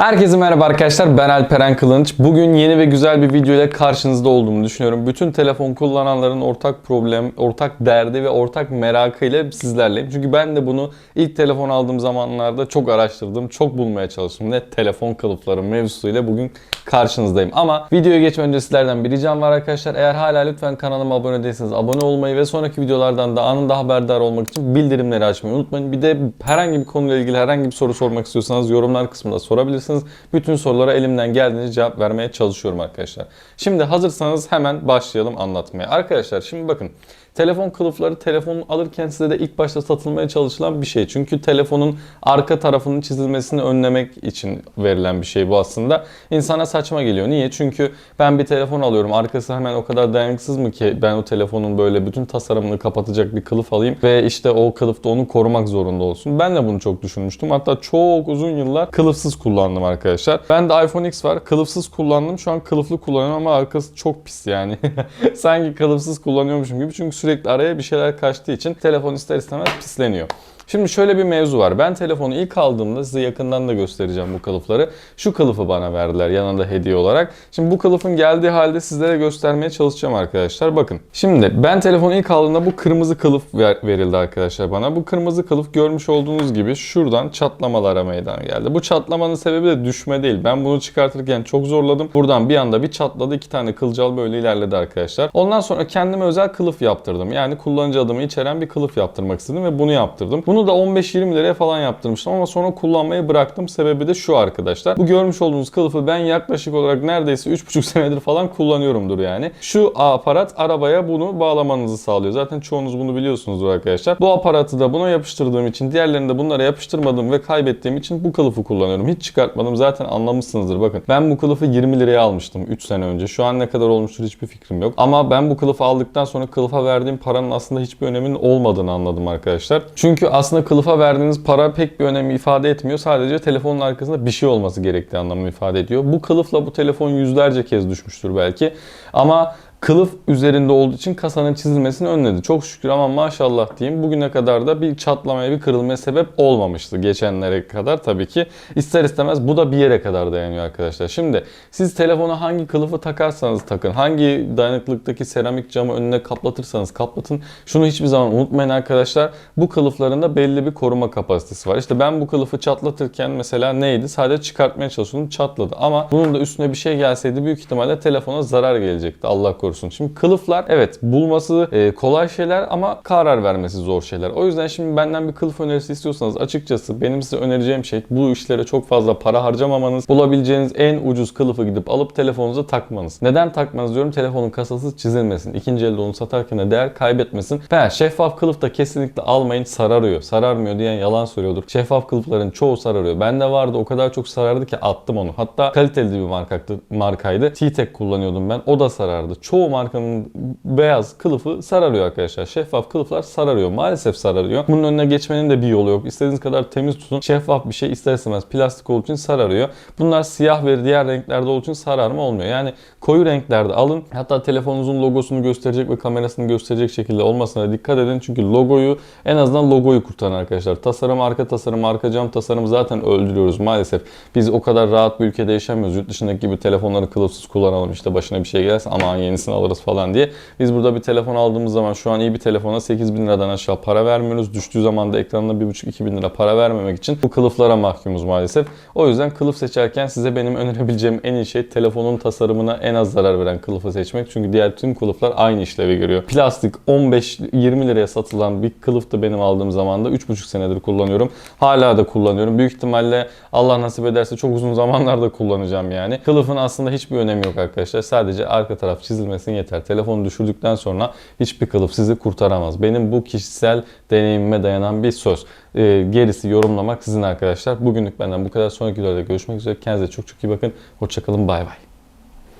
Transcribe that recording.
Herkese merhaba arkadaşlar ben Alperen Kılınç. Bugün yeni ve güzel bir video ile karşınızda olduğumu düşünüyorum. Bütün telefon kullananların ortak problem, ortak derdi ve ortak merakıyla sizlerleyim. Çünkü ben de bunu ilk telefon aldığım zamanlarda çok araştırdım, çok bulmaya çalıştım. Ne telefon kılıfları mevzusuyla bugün karşınızdayım. Ama videoya geçmeden önce sizlerden bir ricam var arkadaşlar. Eğer hala lütfen kanalıma abone değilseniz abone olmayı ve sonraki videolardan da anında haberdar olmak için bildirimleri açmayı unutmayın. Bir de herhangi bir konuyla ilgili herhangi bir soru sormak istiyorsanız yorumlar kısmında sorabilirsiniz. Bütün sorulara elimden geldiğince cevap vermeye çalışıyorum arkadaşlar. Şimdi hazırsanız hemen başlayalım anlatmaya. Arkadaşlar şimdi bakın telefon kılıfları telefonu alırken size de ilk başta satılmaya çalışılan bir şey. Çünkü telefonun arka tarafının çizilmesini önlemek için verilen bir şey bu aslında. İnsana saçma geliyor. Niye? Çünkü ben bir telefon alıyorum. Arkası hemen o kadar dayanıksız mı ki ben o telefonun böyle bütün tasarımını kapatacak bir kılıf alayım ve işte o kılıf da onu korumak zorunda olsun. Ben de bunu çok düşünmüştüm. Hatta çok uzun yıllar kılıfsız kullandım arkadaşlar. Ben de iPhone X var. Kılıfsız kullandım. Şu an kılıflı kullanıyorum ama arkası çok pis yani. Sanki kılıfsız kullanıyormuşum gibi. Çünkü sürekli araya bir şeyler kaçtığı için telefon ister istemez pisleniyor. Şimdi şöyle bir mevzu var. Ben telefonu ilk aldığımda size yakından da göstereceğim bu kılıfları. Şu kılıfı bana verdiler yanında hediye olarak. Şimdi bu kılıfın geldiği halde sizlere göstermeye çalışacağım arkadaşlar. Bakın. Şimdi ben telefonu ilk aldığımda bu kırmızı kılıf ver- verildi arkadaşlar bana. Bu kırmızı kılıf görmüş olduğunuz gibi şuradan çatlamalara meydana geldi. Bu çatlamanın sebebi de düşme değil. Ben bunu çıkartırken çok zorladım. Buradan bir anda bir çatladı. iki tane kılcal böyle ilerledi arkadaşlar. Ondan sonra kendime özel kılıf yaptırdım. Yani kullanıcı adımı içeren bir kılıf yaptırmak istedim ve bunu yaptırdım. Bunu da 15-20 liraya falan yaptırmıştım ama sonra kullanmayı bıraktım. Sebebi de şu arkadaşlar. Bu görmüş olduğunuz kılıfı ben yaklaşık olarak neredeyse 3,5 senedir falan kullanıyorumdur yani. Şu aparat arabaya bunu bağlamanızı sağlıyor. Zaten çoğunuz bunu biliyorsunuzdur arkadaşlar. Bu aparatı da buna yapıştırdığım için diğerlerini de bunlara yapıştırmadığım ve kaybettiğim için bu kılıfı kullanıyorum. Hiç çıkartmadım. Zaten anlamışsınızdır. Bakın ben bu kılıfı 20 liraya almıştım 3 sene önce. Şu an ne kadar olmuştur hiçbir fikrim yok. Ama ben bu kılıfı aldıktan sonra kılıfa verdiğim paranın aslında hiçbir öneminin olmadığını anladım arkadaşlar. Çünkü aslında kılıfa verdiğiniz para pek bir önemi ifade etmiyor. Sadece telefonun arkasında bir şey olması gerektiği anlamını ifade ediyor. Bu kılıfla bu telefon yüzlerce kez düşmüştür belki. Ama kılıf üzerinde olduğu için kasanın çizilmesini önledi. Çok şükür ama maşallah diyeyim bugüne kadar da bir çatlamaya bir kırılmaya sebep olmamıştı geçenlere kadar tabii ki. İster istemez bu da bir yere kadar dayanıyor arkadaşlar. Şimdi siz telefona hangi kılıfı takarsanız takın, hangi dayanıklıktaki seramik camı önüne kaplatırsanız kaplatın. Şunu hiçbir zaman unutmayın arkadaşlar. Bu kılıfların da belli bir koruma kapasitesi var. İşte ben bu kılıfı çatlatırken mesela neydi? Sadece çıkartmaya çalışıyordum çatladı. Ama bunun da üstüne bir şey gelseydi büyük ihtimalle telefona zarar gelecekti. Allah korusun. Şimdi kılıflar evet bulması e, kolay şeyler ama karar vermesi zor şeyler. O yüzden şimdi benden bir kılıf önerisi istiyorsanız açıkçası benim size önereceğim şey bu işlere çok fazla para harcamamanız, bulabileceğiniz en ucuz kılıfı gidip alıp telefonunuza takmanız. Neden takmanız diyorum? Telefonun kasası çizilmesin. İkinci elde onu satarken de değer kaybetmesin. Ben şeffaf kılıf da kesinlikle almayın sararıyor. Sararmıyor diyen yalan söylüyordur. Şeffaf kılıfların çoğu sararıyor. Bende vardı o kadar çok sarardı ki attım onu. Hatta kaliteli bir markaydı. T-Tek kullanıyordum ben. O da sarardı. Çoğu markanın beyaz kılıfı sararıyor arkadaşlar. Şeffaf kılıflar sararıyor. Maalesef sararıyor. Bunun önüne geçmenin de bir yolu yok. İstediğiniz kadar temiz tutun. Şeffaf bir şey ister istemez plastik olduğu için sararıyor. Bunlar siyah ve diğer renklerde olduğu için sararma olmuyor. Yani koyu renklerde alın. Hatta telefonunuzun logosunu gösterecek ve kamerasını gösterecek şekilde olmasına dikkat edin. Çünkü logoyu en azından logoyu kurtarın arkadaşlar. Tasarım, arka tasarım, arka cam tasarımı zaten öldürüyoruz maalesef. Biz o kadar rahat bir ülkede yaşamıyoruz. Yurt dışındaki gibi telefonları kılıfsız kullanalım. İşte başına bir şey gelirse aman yenisini alırız falan diye. Biz burada bir telefon aldığımız zaman şu an iyi bir telefona 8 bin liradan aşağı para vermiyoruz. Düştüğü zaman da ekranına 1,5-2 bin lira para vermemek için bu kılıflara mahkumuz maalesef. O yüzden kılıf seçerken size benim önerebileceğim en iyi şey telefonun tasarımına en az zarar veren kılıfı seçmek. Çünkü diğer tüm kılıflar aynı işlevi görüyor. Plastik 15-20 liraya satılan bir kılıf da benim aldığım zaman da 3,5 senedir kullanıyorum. Hala da kullanıyorum. Büyük ihtimalle Allah nasip ederse çok uzun zamanlarda kullanacağım yani. Kılıfın aslında hiçbir önemi yok arkadaşlar. Sadece arka taraf çizilmesin yeter. Telefonu düşürdükten sonra hiçbir kılıf sizi kurtaramaz. Benim bu kişisel deneyimime dayanan bir söz. Ee, gerisi yorumlamak sizin arkadaşlar. Bugünlük benden bu kadar. Sonraki videoda görüşmek üzere. Kendinize çok çok iyi bakın. Hoşçakalın. Bay bay.